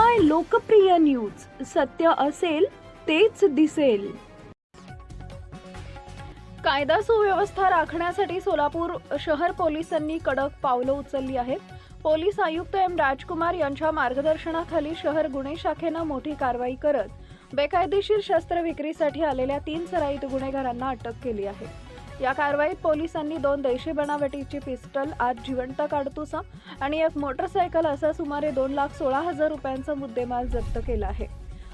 काय लोकप्रिय न्यूज? सत्य असेल तेच दिसेल. कायदा सुव्यवस्था राखण्यासाठी सोलापूर शहर पोलिसांनी कडक पावलं उचलली आहेत. पोलीस आयुक्त एम. राजकुमार यांच्या मार्गदर्शनाखाली शहर गुन्हे शाखेनं मोठी कारवाई करत बेकायदेशीर शस्त्र विक्रीसाठी आलेल्या तीन सराईत गुन्हेगारांना अटक केली आहे. या कारवाईत पोलिसांनी दोन देशी बनावटीची पिस्टल आज जिवंत काडतुसा आणि एक मोटरसायकल असा सुमारे दोन लाख सोळा हजार रुपयांचा मुद्देमाल जप्त केला आहे.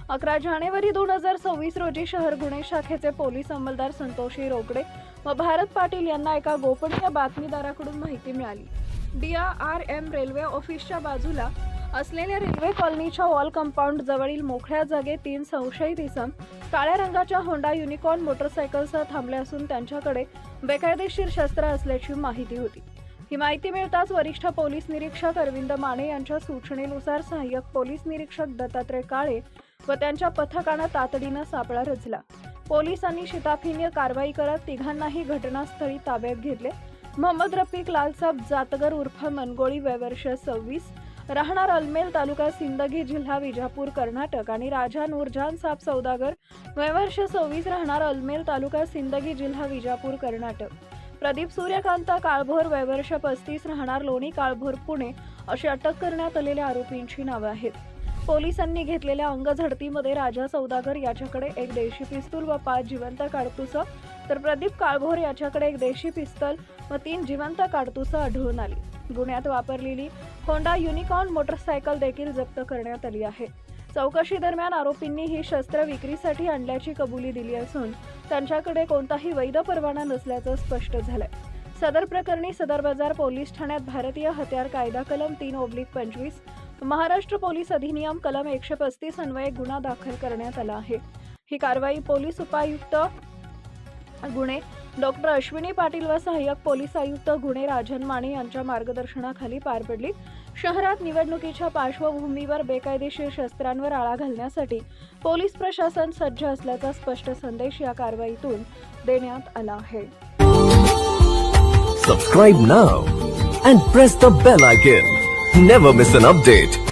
अकरा जानेवारी दोन हजार सव्वीस रोजी शहर गुन्हे शाखेचे पोलीस अंमलदार संतोषी रोकडे व भारत पाटील यांना एका गोपनीय बातमीदाराकडून माहिती मिळाली. डीआर एम रेल्वे ऑफिसच्या बाजूला असलेल्या रेल्वे कॉलनीच्या वॉल कंपाऊंड जवळील मोकळ्या जागेत तीन संशयित इसम काळ्या रंगाच्या होंडा युनिकॉर्न मोटरसायकलसह थांबले असून त्यांच्याकडे बेकायदेशीर शस्त्र असल्याची माहिती होती. ही माहिती मिळताच वरिष्ठ पोलीस निरीक्षक अरविंद माने यांच्या सूचनेनुसार सहाय्यक पोलीस निरीक्षक दत्तात्रय काळे व त्यांच्या पथकानं तातडीनं सापळा रचला. पोलिसांनी शिताफीने कारवाई करत तिघांनाही घटनास्थळी ताब्यात घेतले. मोहम्मद रफिक लालसाब जातगर उर्फ मनगोळी वयवर्ष सव्वीस राहणार अलमेल तालुका सिंदगी जिल्हा विजापूर कर्नाटक आणि राजा नूरजान साब सौदागर. वयवर्ष सव्वीस राहणार अलमेल तालुका सिंदगी जिल्हा विजापूर कर्नाटक. प्रदीप सूर्यकांत काळभोर वयवर्ष पस्तीस राहणार लोणी काळभोर पुणे अशी अटक करण्यात आलेल्या आरोपींची नावं आहेत. पोलिसांनी घेतलेल्या अंगझडतीमध्ये राजा सौदागर याच्याकडे एक देशी पिस्तूल व पाच जिवंत काडतुसं. तर प्रदीप काळभोर याच्याकडे एक देशी पिस्तल व तीन जिवंत काडतुसं आढळून आली. गुन्ह्यात वापरलेली होंडा युनिकॉर्न मोटरसायकल देखील जप्त करण्यात आली आहे. चौकशी दरम्यान आरोपींनी ही शस्त्र विक्रीसाठी आणल्याची कबुली दिली असून त्यांच्याकडे कोणताही वैध परवाना नसल्याचं स्पष्ट झालंय. सदर प्रकरणी सदर बाजार पोलीस ठाण्यात भारतीय हत्यार कायदा कलम तीन ओब्लिक पंचवीस महाराष्ट्र पोलीस अधिनियम कलम एकशे पस्तीस अन्वये गुन्हा दाखल करण्यात आला आहे. ही कारवाई पोलीस उपायुक्त गुन्हे डॉक्टर अश्विनी पाटील व सहाय्यक पोलीस आयुक्त गुणे राजन माने यांच्या मार्गदर्शनाखाली पार पडली. शहरात निवडणुकीच्या पार्श्वभूमीवर बेकायदेशीर शस्त्रांवर आळा घालण्यासाठी पोलीस प्रशासन सज्ज असल्याचा स्पष्ट संदेश या कारवाईतून देण्यात आला आहे. Subscribe now and press the bell icon never miss an update